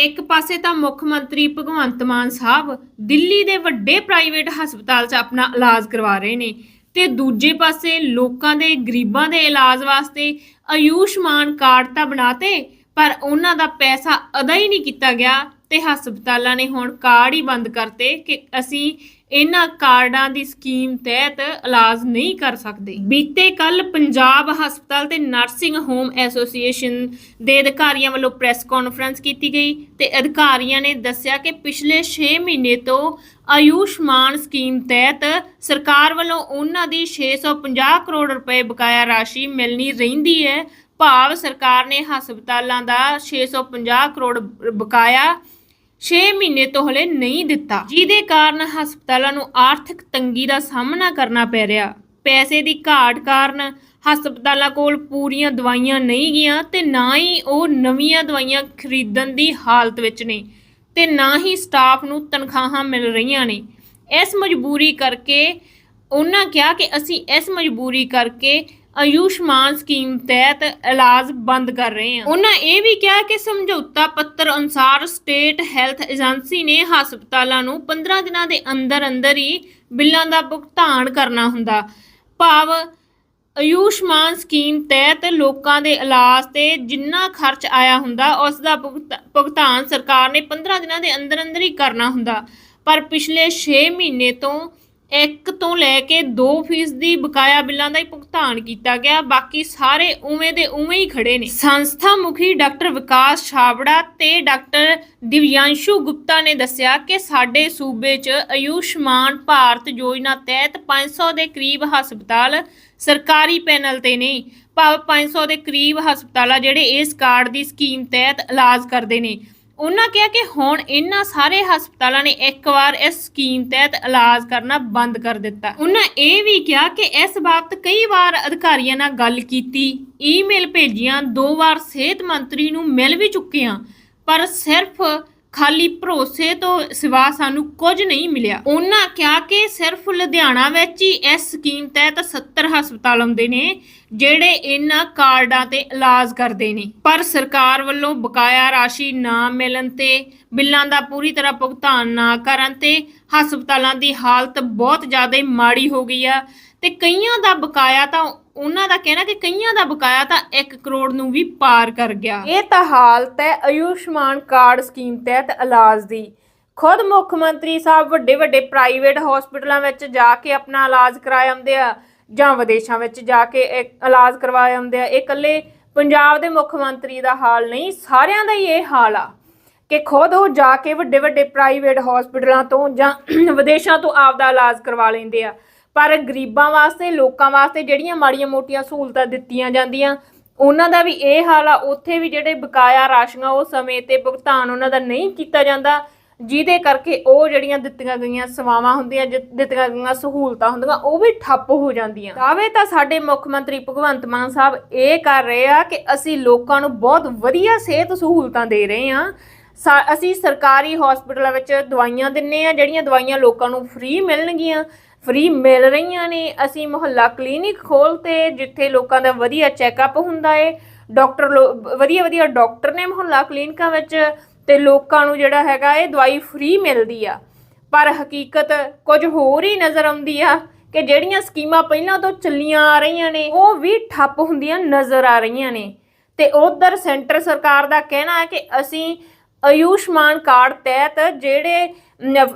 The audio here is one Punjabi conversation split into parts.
ਇੱਕ ਪਾਸੇ ਤਾਂ ਮੁੱਖ ਮੰਤਰੀ ਭਗਵੰਤ ਮਾਨ ਸਾਹਿਬ ਦਿੱਲੀ ਦੇ ਵੱਡੇ ਪ੍ਰਾਈਵੇਟ ਹਸਪਤਾਲ 'ਚ ਆਪਣਾ ਇਲਾਜ ਕਰਵਾ ਰਹੇ ਨੇ ਤੇ ਦੂਜੇ ਪਾਸੇ ਲੋਕਾਂ ਦੇ ਗਰੀਬਾਂ ਦੇ ਇਲਾਜ ਵਾਸਤੇ ਆਯੁਸ਼ਮਾਨ ਕਾਰਡ ਤਾਂ ਬਣਾਤੇ, ਪਰ ਉਹਨਾਂ ਦਾ ਪੈਸਾ ਅਦਾ ਹੀ ਨਹੀਂ ਕੀਤਾ ਗਿਆ ਤੇ ਹਸਪਤਾਲਾਂ ਨੇ ਹੁਣ ਕਾਰਡ ਹੀ ਬੰਦ ਕਰਤੇ ਕਿ ਅਸੀਂ ਇਹਨਾਂ ਕਾਰਡਾਂ ਦੀ ਸਕੀਮ ਤਹਿਤ ਇਲਾਜ ਨਹੀਂ ਕਰ ਸਕਦੇ। ਬੀਤੇ ਕੱਲ ਪੰਜਾਬ ਹਸਪਤਾਲ ਤੇ ਨਰਸਿੰਗ ਹੋਮ ਐਸੋਸੀਏਸ਼ਨ ਦੇ ਅਧਿਕਾਰੀਆਂ ਵੱਲੋਂ ਪ੍ਰੈਸ ਕਾਨਫਰੰਸ ਕੀਤੀ ਗਈ ਤੇ ਅਧਿਕਾਰੀਆਂ ਨੇ ਦੱਸਿਆ ਕਿ ਪਿਛਲੇ 6 ਮਹੀਨੇ ਤੋਂ ਆਯੁਸ਼ਮਾਨ ਸਕੀਮ ਤਹਿਤ ਸਰਕਾਰ ਵੱਲੋਂ ਉਹਨਾਂ ਦੀ 650 ਕਰੋੜ ਰੁਪਏ ਬਕਾਇਆ ਰਾਸ਼ੀ ਮਿਲਣੀ ਰਹਿੰਦੀ ਹੈ। ਭਾਵ ਸਰਕਾਰ ਨੇ ਹਸਪਤਾਲਾਂ ਦਾ 650 ਕਰੋੜ ਬਕਾਇਆ 6 ਮਹੀਨੇ ਤੋਂ ਹਲੇ ਨਹੀਂ ਦਿੱਤਾ। ਜਿਹਦੇ ਕਾਰਨ ਹਸਪਤਾਲਾਂ ਨੂੰ ਆਰਥਿਕ ਤੰਗੀ ਦਾ ਸਾਹਮਣਾ ਕਰਨਾ ਪੈ ਰਿਹਾ। ਪੈਸੇ ਦੀ ਘਾਟ ਕਾਰਨ ਹਸਪਤਾਲਾਂ ਕੋਲ ਪੂਰੀਆਂ ਦਵਾਈਆਂ ਨਹੀਂ ਗਈਆਂ ਤੇ ਨਾ ਹੀ ਉਹ ਨਵੀਆਂ ਦਵਾਈਆਂ ਖਰੀਦਣ ਦੀ ਹਾਲਤ ਵਿੱਚ ਨੇ ਤੇ ਨਾ ਹੀ ਸਟਾਫ ਨੂੰ ਤਨਖਾਹਾਂ ਮਿਲ ਰਹੀਆਂ ਨੇ। ਇਸ ਮਜਬੂਰੀ ਕਰਕੇ ਉਹਨਾਂ ਕਿਹਾ ਕਿ ਅਸੀਂ ਇਸ ਮਜਬੂਰੀ ਕਰਕੇ ਆਯੁਸ਼ਮਾਨ ਸਕੀਮ ਤਹਿਤ ਇਲਾਜ ਬੰਦ ਕਰ ਰਹੇ ਹਾਂ। ਉਹਨਾਂ ਇਹ ਵੀ ਕਿਹਾ ਕਿ ਸਮਝੌਤਾ ਪੱਤਰ ਅਨੁਸਾਰ ਸਟੇਟ ਹੈਲਥ ਏਜੰਸੀ ਨੇ ਹਸਪਤਾਲਾਂ ਨੂੰ 15 ਦਿਨਾਂ ਦੇ ਅੰਦਰ ਅੰਦਰ ਹੀ ਬਿੱਲਾਂ ਦਾ ਭੁਗਤਾਨ ਕਰਨਾ ਹੁੰਦਾ। ਭਾਵ ਆਯੁਸ਼ਮਾਨ ਸਕੀਮ ਤਹਿਤ ਲੋਕਾਂ ਦੇ ਇਲਾਜ ਤੇ ਜਿੰਨਾ ਖਰਚ ਆਇਆ ਹੁੰਦਾ, ਉਸ ਦਾ ਭੁਗਤਾ- ਭੁਗਤਾਨ ਸਰਕਾਰ ਨੇ 15 ਦਿਨਾਂ ਦੇ ਅੰਦਰ ਅੰਦਰ ਹੀ ਕਰਨਾ ਹੁੰਦਾ। ਪਰ ਪਿਛਲੇ 6 ਮਹੀਨੇ ਤੋਂ 1 ਤੋਂ ਲੈ ਕੇ 2% ਦੀ ਬਕਾਇਆ ਬਿੱਲਾਂ ਦਾ ਹੀ ਭੁਗਤਾਨ ਕੀਤਾ ਗਿਆ, ਬਾਕੀ ਸਾਰੇ ਉਵੇਂ ਦੇ ਉਵੇਂ ਹੀ ਖੜੇ ਨੇ। ਸੰਸਥਾ ਮੁਖੀ ਡਾਕਟਰ ਵਿਕਾਸ ਛਾਬੜਾ ਤੇ ਡਾਕਟਰ ਦਿਵਯਾਂਸ਼ੂ ਗੁਪਤਾ ਨੇ ਦੱਸਿਆ ਕਿ ਸਾਡੇ ਸੂਬੇ 'ਚ ਆਯੁਸ਼ਮਾਨ ਭਾਰਤ ਯੋਜਨਾ ਤਹਿਤ 500 ਦੇ ਕਰੀਬ ਹਸਪਤਾਲ ਸਰਕਾਰੀ ਪੈਨਲ ਤੇ ਨਹੀਂ ਭਾਵ 500 ਦੇ ਕਰੀਬ ਹਸਪਤਾਲ ਆ ਜਿਹੜੇ ਇਸ ਕਾਰਡ ਦੀ ਸਕੀਮ ਤਹਿਤ ਇਲਾਜ ਕਰਦੇ ਨੇ। ਉਹਨਾਂ ਕਿਹਾ ਕਿ ਹੁਣ ਇਹਨਾਂ ਸਾਰੇ ਹਸਪਤਾਲਾਂ ਨੇ ਇੱਕ ਵਾਰ ਇਸ ਸਕੀਮ ਤਹਿਤ ਇਲਾਜ ਕਰਨਾ ਬੰਦ ਕਰ ਦਿੱਤਾ। ਉਹਨਾਂ ਇਹ ਵੀ ਕਿਹਾ ਕਿ ਇਸ ਬਾਬਤ ਕਈ ਵਾਰ ਅਧਿਕਾਰੀਆਂ ਨਾਲ ਗੱਲ ਕੀਤੀ, ਈਮੇਲ ਭੇਜੀਆਂ, ਦੋ ਵਾਰ ਸਿਹਤ ਮੰਤਰੀ ਨੂੰ ਮਿਲ ਵੀ ਚੁੱਕੇ ਹਾਂ, ਪਰ ਸਿਰਫ ਖਾਲੀ ਭਰੋਸੇ ਤੋਂ ਸਿਵਾ ਸਾਨੂੰ ਕੁਝ ਨਹੀਂ ਮਿਲਿਆ। ਉਹਨਾਂ ਕਿਹਾ ਕਿ ਸਿਰਫ ਲੁਧਿਆਣਾ ਵਿੱਚ ਹੀ ਇਸ ਸਕੀਮ ਤਹਿਤ 70 ਹਸਪਤਾਲ ਆਉਂਦੇ ਨੇ, ਜਿਹੜੇ ਇਹਨਾਂ ਕਾਰਡਾਂ ਤੇ ਇਲਾਜ ਕਰਦੇ ਨੇ। ਪਰ ਸਰਕਾਰ ਵੱਲੋਂ ਬਕਾਇਆ ਰਾਸ਼ੀ ਨਾ ਮਿਲਣ ਤੇ ਬਿੱਲਾਂ ਦਾ ਪੂਰੀ ਤਰ੍ਹਾਂ ਭੁਗਤਾਨ ਨਾ ਕਰਨ ਤੇ ਹਸਪਤਾਲਾਂ ਦੀ ਹਾਲਤ ਬਹੁਤ ਜ਼ਿਆਦਾ ਮਾੜੀ ਹੋ ਗਈ ਆ ਤੇ ਕਈਆਂ ਦਾ ਬਕਾਇਆ ਤਾਂ ਉਹਨਾਂ ਦਾ ਕਹਿਣਾ ਕਿ ਕਈਆਂ ਦਾ ਬਕਾਇਆ ਤਾਂ 1 ਕਰੋੜ ਨੂੰ ਵੀ ਪਾਰ ਕਰ ਗਿਆ। ਇਹ ਤਾਂ ਹਾਲਤ ਹੈ ਆਯੁਸ਼ਮਾਨ ਕਾਰਡ ਸਕੀਮ ਤਹਿਤ ਇਲਾਜ ਦੀ। ਖੁਦ ਮੁੱਖ ਮੰਤਰੀ ਸਾਹਿਬ ਵੱਡੇ ਵੱਡੇ ਪ੍ਰਾਈਵੇਟ ਹਸਪੀਟਲਾਂ ਵਿੱਚ ਜਾ ਕੇ ਆਪਣਾ ਇਲਾਜ ਕਰਾਏ ਆਉਂਦੇ ਆ ਜਾਂ ਵਿਦੇਸ਼ਾਂ ਵਿੱਚ ਜਾ ਕੇ ਇਲਾਜ ਕਰਵਾਏ ਆਉਂਦੇ ਆ। ਇਹ ਇਕੱਲੇ ਪੰਜਾਬ ਦੇ ਮੁੱਖ ਮੰਤਰੀ ਦਾ ਹਾਲ ਨਹੀਂ, ਸਾਰਿਆਂ ਦਾ ਹੀ ਇਹ ਹਾਲ ਆ ਕਿ ਖੁਦ ਉਹ ਜਾ ਕੇ ਵੱਡੇ ਵੱਡੇ ਪ੍ਰਾਈਵੇਟ ਹਸਪੀਟਲਾਂ ਤੋਂ ਜਾਂ ਵਿਦੇਸ਼ਾਂ ਤੋਂ ਆਪਦਾ ਇਲਾਜ ਕਰਵਾ ਲੈਂਦੇ ਆ। ਪਰ ਗਰੀਬਾਂ ਵਾਸਤੇ, ਲੋਕਾਂ ਵਾਸਤੇ ਜਿਹੜੀਆਂ ਮਾੜੀਆਂ ਮੋਟੀਆਂ ਸਹੂਲਤਾਂ ਦਿੱਤੀਆਂ ਜਾਂਦੀਆਂ, ਉਹਨਾਂ ਦਾ ਵੀ ਇਹ ਹਾਲ ਆ, ਉੱਥੇ ਵੀ ਜਿਹੜੇ ਬਕਾਇਆ ਰਾਸ਼ੀਆਂ ਉਹ ਸਮੇਂ ਤੇ ਭੁਗਤਾਨ ਉਹਨਾਂ ਦਾ ਨਹੀਂ ਕੀਤਾ ਜਾਂਦਾ, ਜਿਹਦੇ ਕਰਕੇ ਉਹ ਜਿਹੜੀਆਂ ਦਿੱਤੀਆਂ ਗਈਆਂ ਸੇਵਾਵਾਂ ਹੁੰਦੀਆਂ, ਜਿ- ਦਿੱਤੀਆਂ ਗਈਆਂ ਸਹੂਲਤਾਂ ਹੁੰਦੀਆਂ, ਉਹ ਵੀ ਠੱਪ ਹੋ ਜਾਂਦੀਆਂ। ਦਾਅਵੇ ਤਾਂ ਸਾਡੇ ਮੁੱਖ ਮੰਤਰੀ ਭਗਵੰਤ ਮਾਨ ਸਾਹਿਬ ਇਹ ਕਰ ਰਹੇ ਆ ਕਿ ਅਸੀਂ ਲੋਕਾਂ ਨੂੰ ਬਹੁਤ ਵਧੀਆ ਸਿਹਤ ਸਹੂਲਤਾਂ ਦੇ ਰਹੇ ਆ। ਸਾ- ਅਸੀਂ ਸਰਕਾਰੀ ਹਸਪੀਟਲਾਂ ਵਿੱਚ ਦਵਾਈਆਂ ਦਿੰਨੇ ਆ, ਜਿਹੜੀਆਂ ਦਵਾਈਆਂ ਲੋਕਾਂ ਨੂੰ ਫ੍ਰੀ ਮਿਲਣਗੀਆਂ। ਫ੍ਰੀ ਮਿਲ ਰਹੀਆਂ ਨੇ। ਅਸੀਂ ਮੁਹੱਲਾ ਕਲੀਨਿਕ ਖੋਲਤੇ ਜਿੱਥੇ ਲੋਕਾਂ ਦਾ ਵਧੀਆ ਚੈੱਕਅਪ ਹੁੰਦਾ ਏ। ਡਾਕਟਰ ਲੋ- ਵਧੀਆ ਵਧੀਆ ਡਾਕਟਰ ਨੇ ਮੁਹੱਲਾ ਕਲੀਨਿਕਾਂ ਵਿੱਚ ਤੇ ਲੋਕਾਂ ਨੂੰ ਜਿਹੜਾ ਹੈਗਾ ਇਹ ਦਵਾਈ ਫ੍ਰੀ ਮਿਲਦੀ ਆ। ਪਰ ਹਕੀਕਤ ਕੁਝ ਹੋਰ ਹੀ ਨਜ਼ਰ ਆਉਂਦੀ ਆ ਕਿ ਜਿਹੜੀਆਂ ਸਕੀਮਾਂ ਪਹਿਲਾਂ ਤੋਂ ਚੱਲੀਆਂ ਆ ਰਹੀਆਂ ਨੇ, ਉਹ ਵੀ ਠੱਪ ਹੁੰਦੀਆਂ ਨਜ਼ਰ ਆ ਰਹੀਆਂ ਨੇ। ਤੇ ਉਧਰ ਸੈਂਟਰ ਸਰਕਾਰ ਦਾ ਕਹਿਣਾ ਹੈ ਕਿ ਅਸੀਂ ਆਯੁਸ਼ਮਾਨ ਕਾਰਡ ਤਹਿਤ ਜਿਹੜੇ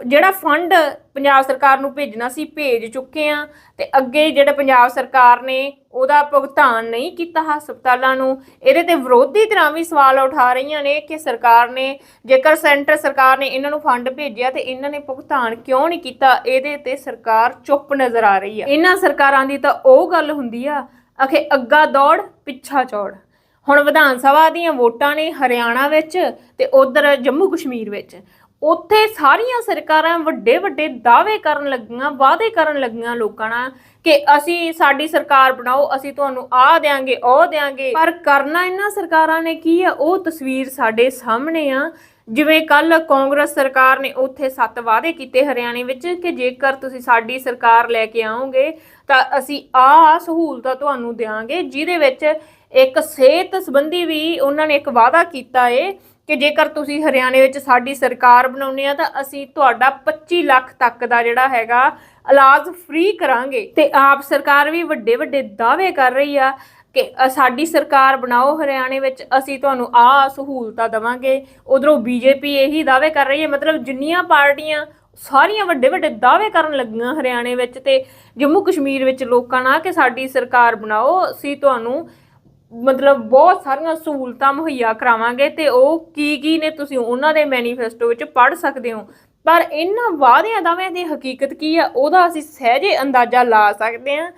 ਜਿਹੜਾ ਫੰਡ ਪੰਜਾਬ ਸਰਕਾਰ ਨੂੰ ਭੇਜਣਾ ਸੀ, ਭੇਜ ਚੁੱਕੇ ਆ ਤੇ ਅੱਗੇ ਜਿਹੜਾ ਪੰਜਾਬ ਸਰਕਾਰ ਨੇ ਉਹਦਾ ਭੁਗਤਾਨ ਨਹੀਂ ਕੀਤਾ ਹਸਪਤਾਲਾਂ ਨੂੰ, ਇਹਦੇ ਤੇ ਵਿਰੋਧੀ ਧਿਰਾਂ ਵੀ ਸਵਾਲ ਉਠਾ ਰਹੀਆਂ ਨੇ ਕਿ ਸਰਕਾਰ ਨੇ ਜੇਕਰ ਸੈਂਟਰ ਸਰਕਾਰ ਨੇ ਇਹਨਾਂ ਨੂੰ ਫੰਡ ਭੇਜਿਆ ਤੇ ਇਹਨਾਂ ਨੇ ਭੁਗਤਾਨ ਕਿਉਂ ਨਹੀਂ ਕੀਤਾ, ਇਹਦੇ ਤੇ ਸਰਕਾਰ ਚੁੱਪ ਨਜ਼ਰ ਆ ਰਹੀ ਆ। ਇਹਨਾਂ ਸਰਕਾਰਾਂ ਦੀ ਤਾਂ ਉਹ ਗੱਲ ਹੁੰਦੀ ਆ, ਅਖੇ ਅੱਗਾ ਦੌੜ, ਪਿੱਛਾ ਚੌੜ। ਹੁਣ ਵਿਧਾਨ ਸਭਾ ਦੀਆਂ ਵੋਟਾਂ ਨੇ ਹਰਿਆਣਾ ਵਿੱਚ ਤੇ ਉਧਰ ਜੰਮੂ ਕਸ਼ਮੀਰ ਵਿੱਚ। ਉੱਥੇ ਸਾਰੀਆਂ ਸਰਕਾਰਾਂ ਵੱਡੇ ਵੱਡੇ ਦਾਅਵੇ ਕਰਨ ਲੱਗੀਆਂ, ਵਾਅਦੇ ਕਰਨ ਲੱਗੀਆਂ ਲੋਕਾਂ ਨਾਲ ਕਿ ਅਸੀਂ ਸਾਡੀ ਸਰਕਾਰ ਬਣਾਓ, ਅਸੀਂ ਤੁਹਾਨੂੰ ਆਹ ਦੇਾਂਗੇ ਉਹ ਦੇਾਂਗੇ ਪਰ ਕਰਨਾ ਇਹਨਾਂ ਸਰਕਾਰਾਂ ਨੇ ਕੀ ਆ? ਉਹ ਤਸਵੀਰ ਸਾਡੇ ਸਾਹਮਣੇ ਆ। ਜਿਵੇਂ ਕੱਲ ਕਾਂਗਰਸ ਸਰਕਾਰ ਨੇ ਉੱਥੇ ਸੱਤ ਵਾਅਦੇ ਕੀਤੇ ਹਰਿਆਣੇ ਵਿੱਚ ਕਿ ਜੇਕਰ ਤੁਸੀਂ ਸਾਡੀ ਸਰਕਾਰ ਲੈ ਕੇ ਆਓਗੇ ਤਾਂ ਅਸੀਂ ਆਹ ਸਹੂਲਤਾਂ ਤੁਹਾਨੂੰ ਦੇਵਾਂਗੇ ਜਿਹਦੇ ਵਿੱਚ ਇੱਕ ਸਿਹਤ ਸੰਬੰਧੀ ਵੀ ਉਹਨਾਂ ਨੇ ਇੱਕ ਵਾਅਦਾ ਕੀਤਾ ਏ ਕਿ ਜੇਕਰ ਤੁਸੀਂ ਹਰਿਆਣੇ ਵਿੱਚ ਸਾਡੀ ਸਰਕਾਰ ਬਣਾਉਣੀ ਆ ਤਾਂ ਅਸੀਂ ਤੁਹਾਡਾ 25 ਲੱਖ ਤੱਕ ਦਾ ਜਿਹੜਾ ਹੈਗਾ ਇਲਾਜ ਫ੍ਰੀ ਕਰਾਂਗੇ। ਤੇ ਆਪ ਸਰਕਾਰ ਵੀ ਵੱਡੇ ਵੱਡੇ ਦਾਅਵੇ ਕਰ ਰਹੀ ਆ ਕਿ ਸਾਡੀ ਸਰਕਾਰ ਬਣਾਓ ਹਰਿਆਣੇ ਵਿੱਚ, ਅਸੀਂ ਤੁਹਾਨੂੰ ਆਹ ਸਹੂਲਤਾਂ ਦਵਾਂਗੇ। ਉਧਰੋਂ ਬੀਜੇਪੀ ਇਹੀ ਦਾਅਵੇ ਕਰ ਰਹੀ ਹੈ, ਮਤਲਬ ਜਿੰਨੀਆਂ ਪਾਰਟੀਆਂ ਸਾਰੀਆਂ ਵੱਡੇ ਵੱਡੇ ਦਾਅਵੇ ਕਰਨ ਲੱਗੀਆਂ ਹਰਿਆਣੇ ਵਿੱਚ ਤੇ ਜੰਮੂ ਕਸ਼ਮੀਰ ਵਿੱਚ ਲੋਕਾਂ ਨਾਲ ਕਿ ਸਾਡੀ ਸਰਕਾਰ ਬਣਾਓ, ਅਸੀਂ ਤੁਹਾਨੂੰ ਮਤਲਬ ਬਹੁਤ ਸਾਰੀਆਂ ਸਹੂਲਤਾਂ ਮੁਹੱਈਆ ਕਰਾਵਾਂਗੇ ਤੇ ਉਹ ਕੀ ਕੀ ਨੇ ਤੁਸੀਂ ਉਹਨਾਂ ਦੇ ਮੈਨੀਫੈਸਟੋ ਵਿੱਚ ਪੜ੍ਹ ਸਕਦੇ ਹੋ। ਪਰ ਇਹਨਾਂ ਵਾਅਦਿਆਂ ਦਾਅਵਿਆਂ ਦੀ ਹਕੀਕਤ ਕੀ ਆ, ਉਹਦਾ ਅਸੀਂ ਸਹਿਜੇ ਅੰਦਾਜ਼ਾ ਲਾ ਸਕਦੇ ਹਾਂ।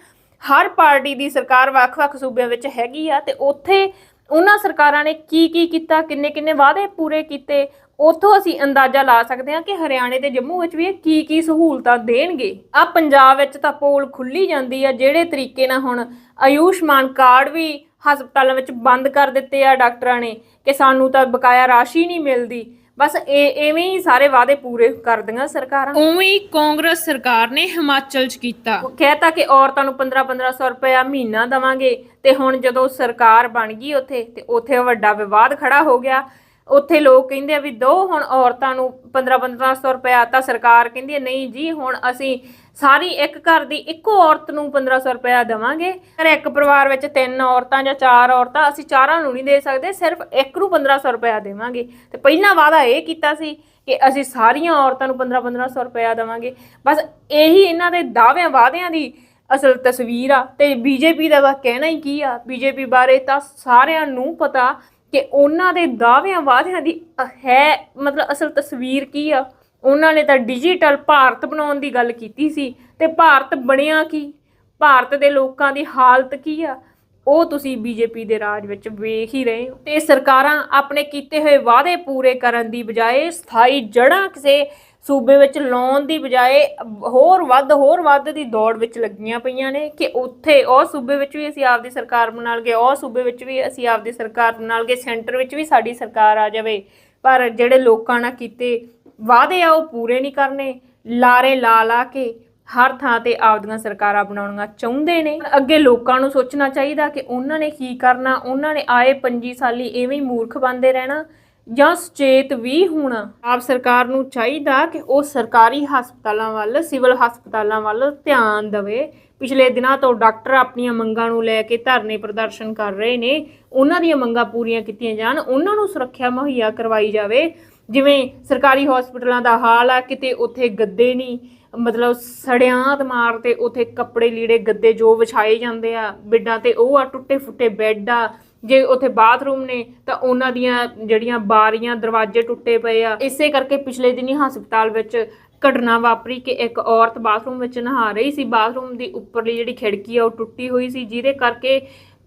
ਹਰ ਪਾਰਟੀ ਦੀ ਸਰਕਾਰ ਵੱਖ-ਵੱਖ ਸੂਬਿਆਂ ਵਿੱਚ ਹੈਗੀ ਆ ਤੇ ਉੱਥੇ ਉਹਨਾਂ ਸਰਕਾਰਾਂ ਨੇ ਕੀ ਕੀ ਕੀਤਾ ਕਿੰਨੇ ਕਿੰਨੇ ਵਾਅਦੇ ਪੂਰੇ ਕੀਤੇ, ਉੱਥੋਂ ਅਸੀਂ ਅੰਦਾਜ਼ਾ ਲਾ ਸਕਦੇ ਹਾਂ ਕਿ ਹਰਿਆਣੇ ਤੇ ਜੰਮੂ ਵਿੱਚ ਵੀ ਇਹ ਕੀ ਕੀ ਸਹੂਲਤਾਂ ਦੇਣਗੇ। ਆ ਪੰਜਾਬ ਵਿੱਚ ਤਾਂ ਪੋਲ ਖੁੱਲੀ ਜਾਂਦੀ ਆ, ਜਿਹੜੇ ਤਰੀਕੇ ਨਾਲ ਹੁਣ ਆਯੁਸ਼ਮਾਨ ਕਾਰਡ ਵੀ ਹਸਪਤਾਲਾਂ ਵਿੱਚ ਬੰਦ ਕਰ ਦਿੱਤੇ ਆ ਡਾਕਟਰਾਂ ਨੇ ਕਿ ਸਾਨੂੰ ਤਾਂ ਬਕਾਇਆ ਰਾਸ਼ੀ ਨਹੀਂ ਮਿਲਦੀ। ਬਸ ਇਹ ਐਵੇਂ ਹੀ ਸਾਰੇ ਵਾਅਦੇ ਪੂਰੇ ਕਰਦੀਆਂ ਸਰਕਾਰਾਂ। ਉਵੇਂ ਹੀ ਕਾਂਗਰਸ ਸਰਕਾਰ ਨੇ ਹਿਮਾਚਲ 'ਚ ਕੀਤਾ। ਕਹਿਤਾ ਕਿ ਔਰਤਾਂ ਨੂੰ 15-1500 ਰੁਪਇਆ ਮਹੀਨਾ ਦਵਾਂਗੇ ਤੇ ਹੁਣ ਜਦੋਂ ਸਰਕਾਰ ਬਣ ਗਈ ਉੱਥੇ ਤੇ ਉੱਥੇ ਵੱਡਾ ਵਿਵਾਦ ਖੜਾ ਹੋ ਗਿਆ। ਉੱਥੇ ਲੋਕ ਕਹਿੰਦੇ ਆ ਵੀ ਦੋ, ਹੁਣ ਔਰਤਾਂ ਨੂੰ 15-1500 ਰੁਪਇਆ ਤਾਂ ਸਰਕਾਰ ਕਹਿੰਦੀ ਹੈ ਨਹੀਂ ਜੀ, ਹੁਣ ਅਸੀਂ ਸਾਰੀ ਇੱਕ ਘਰ ਦੀ ਇੱਕੋ ਔਰਤ ਨੂੰ 1500 ਰੁਪਇਆ ਦੇਵਾਂਗੇ। ਪਰ ਇੱਕ ਪਰਿਵਾਰ ਵਿੱਚ ਤਿੰਨ ਔਰਤਾਂ ਜਾਂ ਚਾਰ ਔਰਤਾਂ, ਅਸੀਂ ਚਾਰਾਂ ਨੂੰ ਨਹੀਂ ਦੇ ਸਕਦੇ, ਸਿਰਫ ਇੱਕ ਨੂੰ 1500 ਰੁਪਇਆ ਦੇਵਾਂਗੇ। ਤੇ ਪਹਿਲਾ ਵਾਅਦਾ ਇਹ ਕੀਤਾ ਸੀ ਕਿ ਅਸੀਂ ਸਾਰੀਆਂ ਔਰਤਾਂ ਨੂੰ 15-1500 ਰੁਪਇਆ ਦੇਵਾਂਗੇ। ਬਸ ਇਹੀ ਇਹਨਾਂ ਦੇ ਦਾਅਵਿਆਂ, ਵਾਅਦਿਆਂ ਦੀ ਅਸਲ ਤਸਵੀਰ ਆ। ਤੇ ਬੀਜੇਪੀ ਦਾ ਵਾ ਕਹਿਣਾ ਹੀ ਕੀ ਆ? ਬੀਜੇਪੀ ਬਾਰੇ ਤਾਂ ਸਾਰਿਆਂ ਨੂੰ ਪਤਾ ਕਿ ਉਹਨਾਂ ਦੇ ਦਾਅਵਿਆਂ ਵਾਅਦਿਆਂ ਦੀ ਅ- ਹੈ, ਮਤਲਬ ਅਸਲ ਤਸਵੀਰ ਕੀ ਆ? ਉਹਨਾਂ ਨੇ ਤਾਂ ਡਿਜੀਟਲ ਭਾਰਤ ਬਣਾਉਣ ਦੀ ਗੱਲ ਕੀਤੀ ਸੀ ਤੇ ਭਾਰਤ ਬਣਿਆ ਕੀ? ਭਾਰਤ ਦੇ ਲੋਕਾਂ ਦੀ ਹਾਲਤ ਕੀ ਆ? ਉਹ ਤੁਸੀਂ ਬੀਜੇਪੀ ਦੇ ਰਾਜ ਵਿੱਚ ਵੇਖ ਹੀ ਰਹੇ ਹੋ। ਤੇ ਸਰਕਾਰਾਂ ਆਪਣੇ ਕੀਤੇ ਹੋਏ ਵਾਅਦੇ ਪੂਰੇ ਕਰਨ ਦੀ ਬਜਾਏ ਸਥਾਈ ਜੜ੍ਹਾਂ ਕਿਸੇ ਸੂਬੇ ਵਿੱਚ ਲਾਉਣ ਦੀ ਬਜਾਏ ਹੋਰ ਵੱਧ ਹੋਰ ਵੱਧ ਦੀ ਦੌੜ ਵਿੱਚ ਲੱਗੀਆਂ ਪਈਆਂ ਨੇ ਕਿ ਉੱਥੇ ਉਹ ਸੂਬੇ ਵਿੱਚ ਵੀ ਅਸੀਂ ਆਪਦੀ ਸਰਕਾਰ ਬਣਾ ਲਗੇ ਉਹ ਸੂਬੇ ਵਿੱਚ ਵੀ ਅਸੀਂ ਆਪਦੀ ਸਰਕਾਰ ਬਣਾ ਲਗੇ ਸੈਂਟਰ ਵਿੱਚ ਵੀ ਸਾਡੀ ਸਰਕਾਰ ਆ ਜਾਵੇ। ਪਰ ਜਿਹੜੇ ਲੋਕਾਂ ਨਾਲ ਕੀਤੇ ਵਾਅਦੇ ਆ, ਉਹ ਪੂਰੇ ਨਹੀਂ ਕਰਨੇ। ਲਾਰੇ ਲਾ ਲਾ ਕੇ ਹਰ ਥਾਂ ਤੇ ਆਪਦੀਆਂ ਸਰਕਾਰਾਂ ਬਣਾਉਣੀਆਂ ਚਾਹੁੰਦੇ ਨੇ। ਅੱਗੇ ਲੋਕਾਂ ਨੂੰ ਸੋਚਣਾ ਚਾਹੀਦਾ ਕਿ ਉਹਨਾਂ ਨੇ ਕੀ ਕਰਨਾ, ਉਹਨਾਂ ਨੇ ਆਏ 25 ਸਾਲੀ ਐਵੇਂ ਹੀ ਮੂਰਖ ਬੰਦੇ ਰਹਿਣਾ ਜਾਂ ਸੁਚੇਤ ਵੀ ਹੋਣਾ। ਆਪ ਸਰਕਾਰ ਨੂੰ ਚਾਹੀਦਾ ਕਿ ਉਹ ਸਰਕਾਰੀ ਹਸਪਤਾਲਾਂ ਵੱਲ, ਸਿਵਲ ਹਸਪਤਾਲਾਂ ਵੱਲ ਧਿਆਨ ਦੇਵੇ। ਪਿਛਲੇ ਦਿਨਾਂ ਤੋਂ ਡਾਕਟਰ ਆਪਣੀਆਂ ਮੰਗਾਂ ਨੂੰ ਲੈ ਕੇ ਧਰਨੇ ਪ੍ਰਦਰਸ਼ਨ ਕਰ ਰਹੇ ਨੇ। ਉਹਨਾਂ ਦੀਆਂ ਮੰਗਾਂ ਪੂਰੀਆਂ ਕੀਤੀਆਂ ਜਾਣ, ਉਹਨਾਂ ਨੂੰ ਸੁਰੱਖਿਆ ਮੁਹੱਈਆ ਕਰਵਾਈ ਜਾਵੇ। ਜਿਵੇਂ ਸਰਕਾਰੀ ਹਸਪਤਾਲਾਂ ਦਾ ਹਾਲ ਆ, ਕਿਤੇ ਉੱਥੇ ਗੱਦੇ ਨਹੀਂ। ਮਤਲਬ ਸੜਿਆਂ ਮਾਰ ਤੇ ਉੱਥੇ ਕੱਪੜੇ ਲੀੜੇ ਗੱਦੇ ਜੋ ਵਿਛਾਏ ਜਾਂਦੇ ਆ, ਬਿੱਡਾਂ ਤੇ ਉਹ ਆ ਟੁੱਟੇ ਫੁੱਟੇ ਬੈੱਡ ਆ। ਜੇ ਉੱਥੇ ਬਾਥਰੂਮ ਨੇ, ਤਾਂ ਉਹਨਾਂ ਦੀਆਂ ਜਿਹੜੀਆਂ ਬਾਰੀਆਂ, ਦਰਵਾਜ਼ੇ ਟੁੱਟੇ ਪਏ ਆ। ਇਸੇ ਕਰਕੇ ਪਿਛਲੇ ਦਿਨੀ ਹਸਪਤਾਲ ਵਿੱਚ ਘਟਨਾ ਵਾਪਰੀ ਕਿ ਇੱਕ ਔਰਤ ਬਾਥਰੂਮ ਵਿੱਚ ਨਹਾ ਰਹੀ ਸੀ। ਬਾਥਰੂਮ ਦੀ ਉੱਪਰਲੀ ਜਿਹੜੀ ਖਿੜਕੀ ਆ, ਉਹ ਟੁੱਟੀ ਹੋਈ ਸੀ, ਜਿਹਦੇ ਕਰਕੇ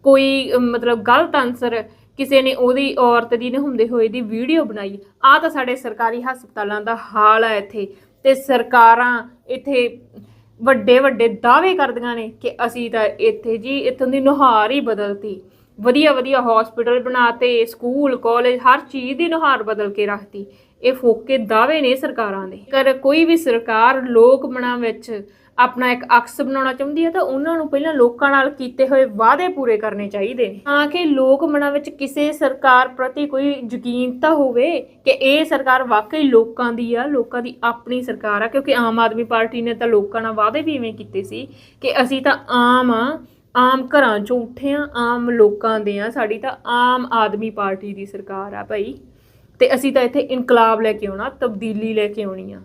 ਕੋਈ ਮਤਲਬ ਗਲਤ ਆਨਸਰ ਕਿਸੇ ਨੇ ਉਹਦੀ ਔਰਤ ਦੀ ਨਹੁੰਦੇ ਹੋਏ ਦੀ ਵੀਡੀਓ ਬਣਾਈ। ਆ ਤਾਂ ਸਾਡੇ ਸਰਕਾਰੀ ਹਸਪਤਾਲਾਂ ਦਾ ਹਾਲ ਆ ਇੱਥੇ। ਤੇ ਸਰਕਾਰਾਂ ਇੱਥੇ ਵੱਡੇ ਵੱਡੇ ਦਾਅਵੇ ਕਰਦੀਆਂ ਨੇ ਕਿ ਅਸੀਂ ਤਾਂ ਇੱਥੇ ਜੀ, ਇੱਥੋਂ ਦੀ ਨੁਹਾਰ ਹੀ ਬਦਲਤੀ। ਵਧੀਆ ਵਧੀਆ ਹਸਪੀਟਲ ਬਣਾਤੇ ਸਕੂਲ ਕਾਲਜ ਹਰ ਚੀਜ਼ ਦੀ ਨੁਹਾਰ ਬਦਲ ਕੇ ਰੱਖਤੀ। ਇਹ ਫੋਕੇ ਦਾਅਵੇ ਨੇ ਸਰਕਾਰਾਂ ਦੇ। ਕਰ ਕੋਈ ਵੀ ਸਰਕਾਰ ਲੋਕ ਮਨਾਂ ਵਿੱਚ ਆਪਣਾ ਇੱਕ ਅਕਸ ਬਣਾਉਣਾ ਚਾਹੁੰਦੀ ਹੈ ਤਾਂ ਉਹਨਾਂ ਨੂੰ ਪਹਿਲਾਂ ਲੋਕਾਂ ਨਾਲ ਕੀਤੇ ਹੋਏ ਵਾਅਦੇ ਪੂਰੇ ਕਰਨੇ ਚਾਹੀਦੇ ਨੇ। ਤਾਂ ਕਿ ਲੋਕ ਮਨਾਂ ਵਿੱਚ ਕਿਸੇ ਸਰਕਾਰ ਪ੍ਰਤੀ ਕੋਈ ਯਕੀਨ ਤਾਂ ਹੋਵੇ ਕਿ ਇਹ ਸਰਕਾਰ ਵਾਕਈ ਲੋਕਾਂ ਦੀ ਆ, ਲੋਕਾਂ ਦੀ ਆਪਣੀ ਸਰਕਾਰ ਆ, ਕਿਉਂਕਿ ਆਮ ਆਦਮੀ ਪਾਰਟੀ ਨੇ ਤਾਂ ਲੋਕਾਂ ਨਾਲ ਵਾਅਦੇ ਵੀ ਇਵੇਂ ਕੀਤੇ ਸੀ ਕਿ ਅਸੀਂ ਤਾਂ ਆਮ ਆ, ਆਮ ਘਰਾਂ ਚੋਂ ਉੱਠੇ ਆ, ਆਮ ਲੋਕਾਂ ਦੇ ਆ, ਸਾਡੀ ਤਾਂ ਆਮ ਆਦਮੀ ਪਾਰਟੀ ਦੀ ਸਰਕਾਰ ਆ ਭਾਈ। ਤੇ ਅਸੀਂ ਤਾਂ ਇੱਥੇ ਇਨਕਲਾਬ ਲੈ ਕੇ ਆਉਣਾ, ਤਬਦੀਲੀ ਲੈ ਕੇ ਆਉਣੀ ਆ।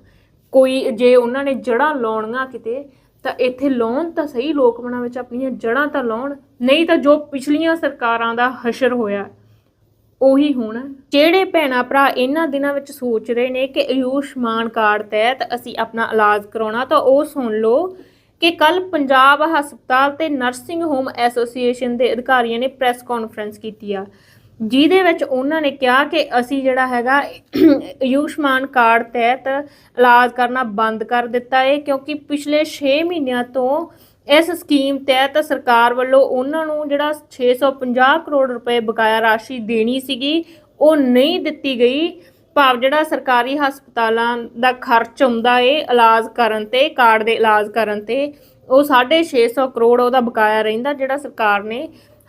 ਕੋਈ ਜੇ ਉਹਨਾਂ ਨੇ ਜੜਾਂ ਲਾਉਣੀਆਂ ਕਿਤੇ, ਤਾਂ ਇੱਥੇ ਲਾਉਣ ਤਾਂ ਸਹੀ ਲੋਕ ਮਨਾਂ ਵਿੱਚ ਆਪਣੀਆਂ ਜੜਾਂ ਤਾਂ ਲਾਉਣ, ਨਹੀਂ ਤਾਂ ਜੋ ਪਿਛਲੀਆਂ ਸਰਕਾਰਾਂ ਦਾ ਹਸ਼ਰ ਹੋਇਆ। ਉਹੀ ਹੋਣਾ ਜਿਹੜੇ ਭੈਣਾ ਭਰਾ ਇਹਨਾਂ ਦਿਨਾਂ ਵਿੱਚ ਸੋਚ ਰਹੇ ਨੇ ਕਿ ਆਯੁਸ਼ਮਾਨ ਕਾਰਡ ਤਹਿਤ ਅਸੀਂ ਆਪਣਾ ਇਲਾਜ ਕਰਾਉਣਾ, ਤਾਂ ਉਹ ਸੁਣ ਲਓ ਕਿ ਕੱਲ ਪੰਜਾਬ ਹਸਪਤਾਲ ਤੇ ਨਰਸਿੰਗ ਹੋਮ ਐਸੋਸੀਏਸ਼ਨ ਦੇ ਅਧਿਕਾਰੀਆਂ ਨੇ ਪ੍ਰੈਸ ਕਾਨਫਰੰਸ ਕੀਤੀ ਆ। ਜਿਹਦੇ ਵਿੱਚ ਉਹਨਾਂ ਨੇ ਕਿਹਾ ਕਿ ਅਸੀਂ ਜਿਹੜਾ ਹੈਗਾ ਆਯੁਸ਼ਮਾਨ ਕਾਰਡ ਤਹਿਤ ਇਲਾਜ ਕਰਨਾ ਬੰਦ ਕਰ ਦਿੱਤਾ ਹੈ ਕਿਉਂਕਿ ਪਿਛਲੇ 6 ਮਹੀਨਿਆਂ ਤੋਂ ਇਸ ਸਕੀਮ ਤਹਿਤ ਸਰਕਾਰ ਵੱਲੋਂ ਉਹਨਾਂ ਨੂੰ ਜਿਹੜਾ 650 ਕਰੋੜ ਰੁਪਏ ਬਕਾਇਆ ਰਾਸ਼ੀ ਦੇਣੀ ਸੀਗੀ, ਉਹ ਨਹੀਂ ਦਿੱਤੀ ਗਈ। ਭਾਵ ਜਿਹੜਾ ਸਰਕਾਰੀ ਹਸਪਤਾਲਾਂ ਦਾ ਖਰਚ ਆਉਂਦਾ ਏ ਇਲਾਜ ਕਰਨ ਤੇ, ਕਾਰਡ ਦੇ ਇਲਾਜ ਕਰਨ ਤੇ, ਉਹ 650 ਕਰੋੜ ਉਹਦਾ ਬਕਾਇਆ ਰਹਿੰਦਾ ਜਿਹੜਾ ਸਰਕਾਰ ਨੇ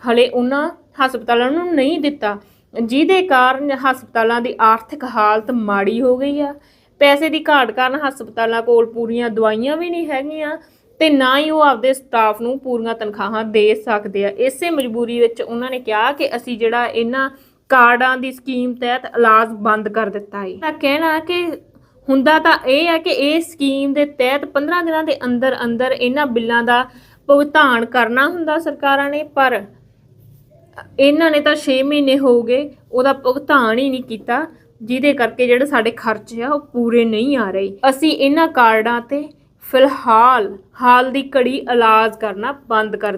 ਹਲੇ ਉਹਨਾਂ ਹਸਪਤਾਲਾਂ ਨੂੰ ਨਹੀਂ ਦਿੱਤਾ। ਜਿਹਦੇ ਕਾਰਨ ਹਸਪਤਾਲਾਂ ਦੀ ਆਰਥਿਕ ਹਾਲਤ ਮਾੜੀ ਹੋ ਗਈ ਆ। ਪੈਸੇ ਦੀ ਘਾਟ ਕਾਰਨ ਹਸਪਤਾਲਾਂ ਕੋਲ ਪੂਰੀਆਂ ਦਵਾਈਆਂ ਵੀ ਨਹੀਂ ਹੈਗੀਆਂ ਤੇ ਨਾ ਹੀ ਉਹ ਆਪਦੇ ਸਟਾਫ ਨੂੰ ਪੂਰੀਆਂ ਤਨਖਾਹਾਂ ਦੇ ਸਕਦੇ ਆ। ਇਸੇ ਮਜਬੂਰੀ ਵਿੱਚ ਉਹਨਾਂ ਨੇ ਕਿਹਾ ਕਿ ਅਸੀਂ ਜਿਹੜਾ ਇਹਨਾਂ ਕਾਰਡਾਂ ਦੀ ਸਕੀਮ ਤਹਿਤ ਇਲਾਜ ਬੰਦ ਕਰ ਦਿੱਤਾ ਹੈ ਤਾਂ ਕਹਿਣਾ ਕਿ ਹੁੰਦਾ ਤਾਂ ਇਹ ਹੈ ਕਿ ਇਹ ਸਕੀਮ ਦੇ ਤਹਿਤ 15 ਦਿਨਾਂ ਦੇ ਅੰਦਰ ਅੰਦਰ ਇਹਨਾਂ ਬਿੱਲਾਂ ਦਾ ਭੁਗਤਾਨ ਕਰਨਾ ਹੁੰਦਾ ਸਰਕਾਰਾਂ ਨੇ, ਪਰ ਇਹਨਾਂ ਨੇ ਤਾਂ 6 ਮਹੀਨੇ ਹੋ ਗਏ, ਉਹਦਾ ਭੁਗਤਾਨ ਹੀ ਨਹੀਂ ਕੀਤਾ। ਜਿਹਦੇ ਕਰਕੇ ਜਿਹੜੇ ਸਾਡੇ ਖਰਚੇ ਆ, ਉਹ ਪੂਰੇ ਨਹੀਂ ਆ ਰਹੇ। ਅਸੀਂ ਇਹਨਾਂ ਕਾਰਡਾਂ ਤੇ ਫਿਲਹਾਲ, ਹਾਲ ਦੀ ਘੜੀ ਇਲਾਜ ਕਰਨਾ ਬੰਦ ਕਰ ਦਿੱਤਾ।